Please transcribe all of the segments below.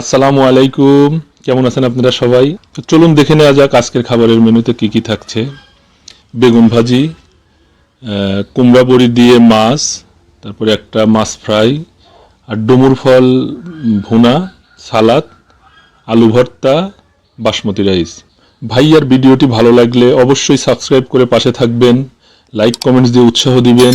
আসসালামু আলাইকুম। কেমন আছেন আপনারা সবাই? চলুন দেখে নেওয়া যাক আজকের খাবারের মেনুতে কি কি থাকছে। বেগুন ভাজি কুমড়া বড়ি দিয়ে মাছ, তারপরে একটা মাছ ফ্রাই, আর ডুমুর ফল ভুনা, সালাদ, আলু ভর্তা, বাসমতি রাইস। ভাইয়ার ভিডিওটি ভালো লাগলে অবশ্যই সাবস্ক্রাইব করে পাশে থাকবেন, লাইক, কমেন্টস দিয়ে উৎসাহ দিবেন।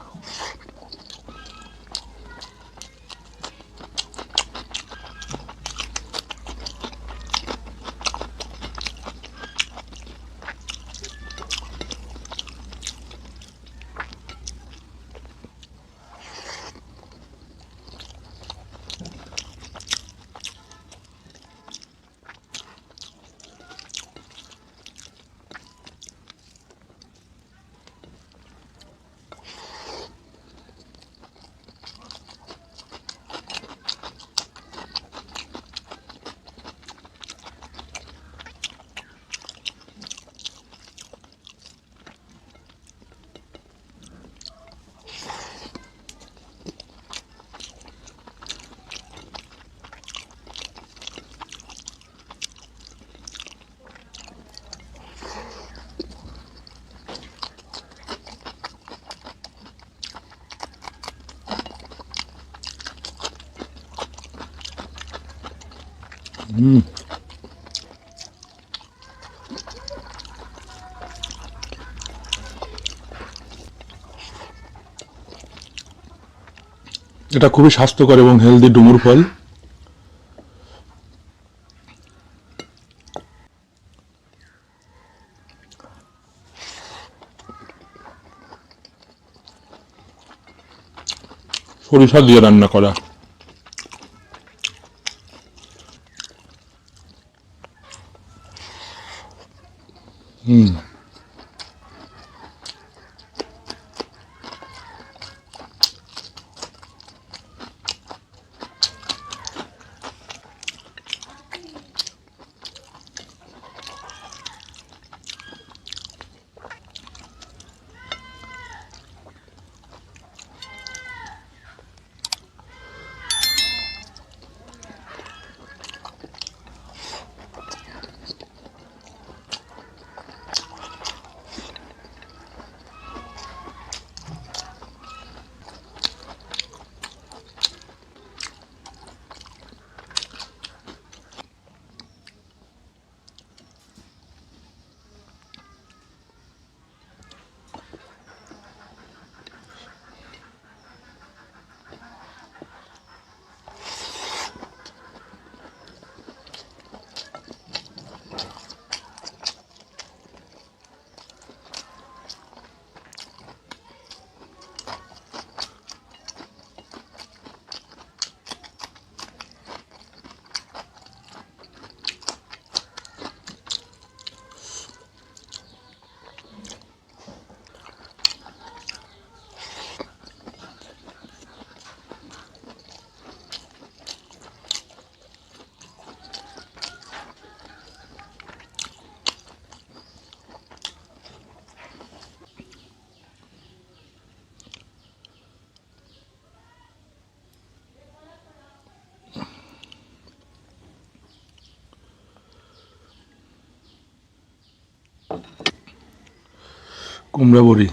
এটা খুবই স্বাস্থ্যকর এবং হেলদি ডুমুর ফল। সরিষা দিয়ে রান্না করা। 嗯。কুমড়া বড়ি।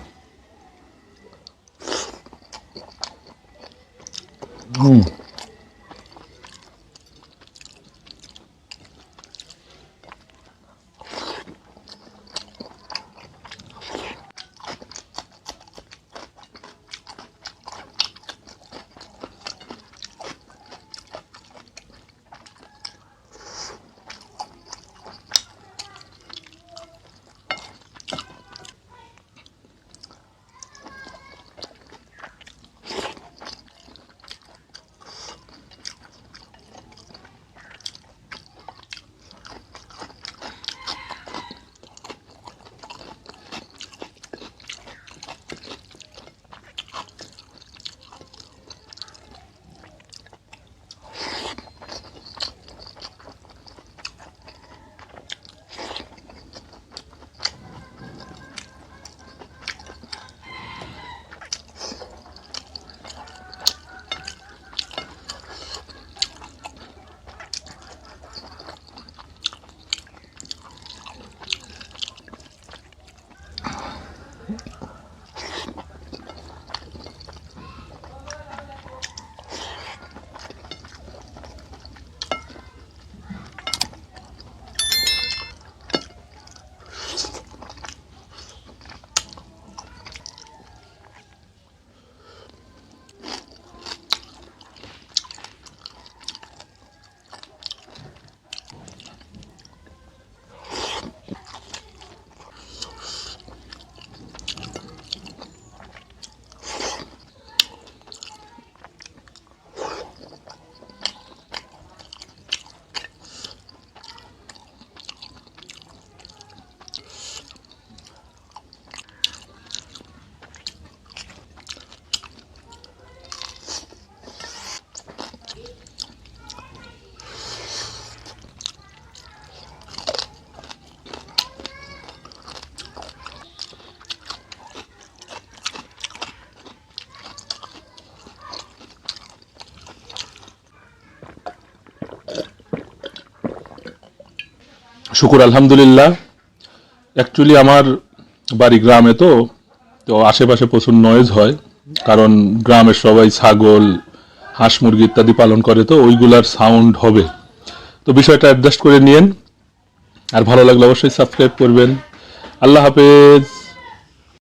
হুম শুকুর, আলহামদুলিল্লাহ। অ্যাকচুয়ালি আমার বাড়ি গ্রামে তো তো আশেপাশে প্রচুর নয়েজ হয়, কারণ গ্রামের সবাই ছাগল, হাঁস মুরগি ইত্যাদি পালন করে, তো ওইগুলার সাউন্ড হবে। তো বিষয়টা অ্যাডজাস্ট করে নিয়েন, আর ভালো লাগলে অবশ্যই সাবস্ক্রাইব করবেন। আল্লাহ হাফেজ।